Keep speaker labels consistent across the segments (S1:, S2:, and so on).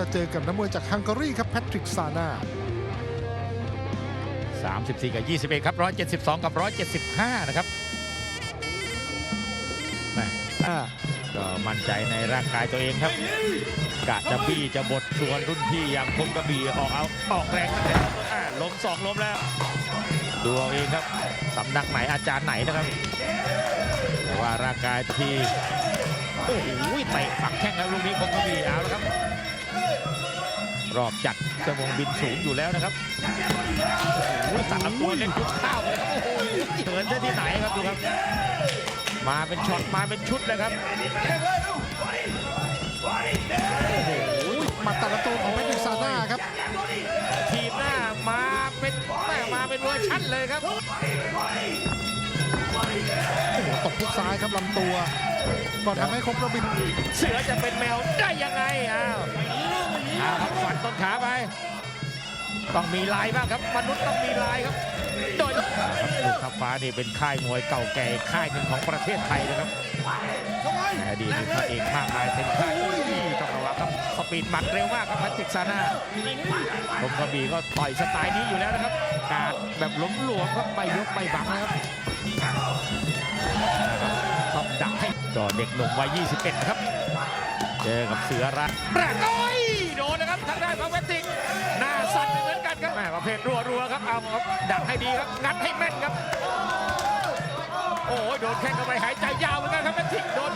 S1: จะเจอกับนักมวยจากฮังการีครับแพทริกซาน่า
S2: 34 กับ 21 ครับ 172 กับ 175 นะครับแหม่อ่าก็มั่นใจในร่างกายตัวเองครับ กะจะบี้จะบดชวนรุ่นพี่อย่างคมกระบี่ออกเอาออกแรงตั้งแต่อ่าล้มสองล้มแล้ว ดูเอาเองครับสำนักไหนอาจารย์ไหนนะครับ แต่ว่าร่างกายที่ โอ้โหเตะฝักแข้งแล้วลูกนี้คมกระบี่เอาแล้วครับ รอบจัดชั่วโมงบินสูงอยู่แล้วนะครับโอ้โหตัดลำตัวเล่นยุบข้าวเลยครับโอ้โหเถินได้ที่ไหนครับดูครับ มาเป็นช็อตมาเป็นชุดเลยครับโอ้โห
S1: หมัดตัดลำตัวของแพทริกซาน่าครับ
S2: ทีมหน้ามาเป็นแม่มาเป็นเวอร์ชั่นเลยครับ
S1: โอ้โหตบทุกซ้ายครับลำตัว ก็ทำให้คมกระบิน
S2: เสือจะเป็นแมวได้ยังไงอ้าว ขาไป ต้องมีลายบ้างครับ มนุษย์ต้องมีลายครับ โดยลูกทัพฟ้านี่เป็นค่ายมวยเก่าแก่ค่ายหนึ่งของประเทศไทยนะครับในอดีตนี่พระเอกมากมายเต็มค่ายอุ้ยต้องระวังครับสปีดหมัดเร็วมากครับพันติกซาน่าผมกระบี่ก็ต่อยสไตล์นี้อยู่แล้วนะครับ การแบบล้มหลวมครับไปยกไปบังนะครับต้องดักให้ก็เด็กหนุ่มวัย 21นะครับ เจอกับเสือรักแรกโอ้ กันครับแหม่ประเภทรัวๆครับเอาครับดักให้ดีครับงัดให้แม่นครับ โอ้ยโดนแข้งเข้าไปหายใจยาวเหมือนกันครับเวติกโดน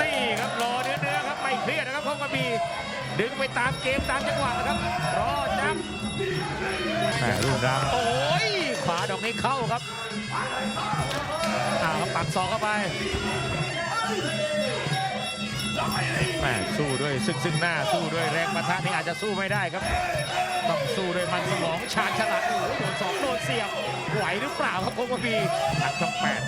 S2: นี่ครับรอเนื้อเนื้อๆครับไม่เครียดนะครับพงกระบี่ดึงไปตามเกมตามจังหวะนะครับรอจับแหม่รุ่นรามโอ้ยขวาดอกนี้เข้าครับอ้าวปักศอกเข้าไป แม่สู้ด้วยซึ่งซึ่งหน้าสู้ด้วยแรงประทะนี่อาจจะสู้ไม่ได้ครับ ต้องสู้ด้วยมันสมองชาญฉลาดโอ้โหโดนสองโดนเสียบไหวหรือเปล่าครับโคกบีทางช่องแปด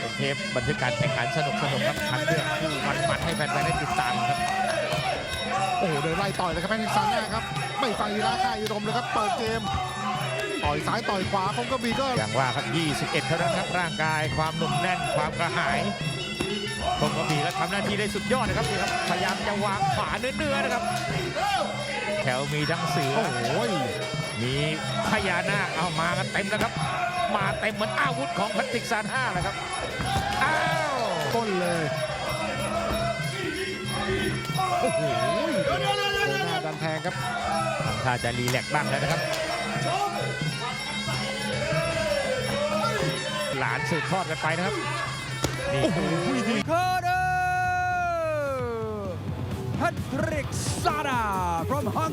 S2: เป็นเทปบันทึกการแข่งขันสนุกสนุกๆครับคัดเลือกคู่มันๆให้แฟนๆได้ติดตามครับ
S1: โอ้โหเดินไล่ต่อยเลยครับแพทริกซาน่าครับไม่ฟังอีราค่าอีรมเลยครับเปิดเกมต่อยซ้ายต่อยขวาคมกระบิก็
S2: อย่างว่าครับ 21 เท่านั้นครับร่างกายความหนุ่มแน่นความกระหาย คงกระบี่ก็ทำหน้าที่ได้สุดยอดนะครับนี่ครับ พยายามจะวางขวาเนื้อๆนะครับ แถวมีทั้งเสือ
S1: โอ้โห
S2: มีพญานาคเอามากันเต็มแล้วครับ มาเต็มเหมือนอาวุธของแพทริกซานห้าเลยครับ อ้าว
S1: ต้นเลย โอ้โหเดินหน้าดันแทงครับ
S2: ทำท่าจะรีแลกซ์บ้างแล้วนะครับ หลานสืบทอดกันไปนะครับ นี่
S1: โอ้โหดี
S3: Carter Patrick Sada from Hong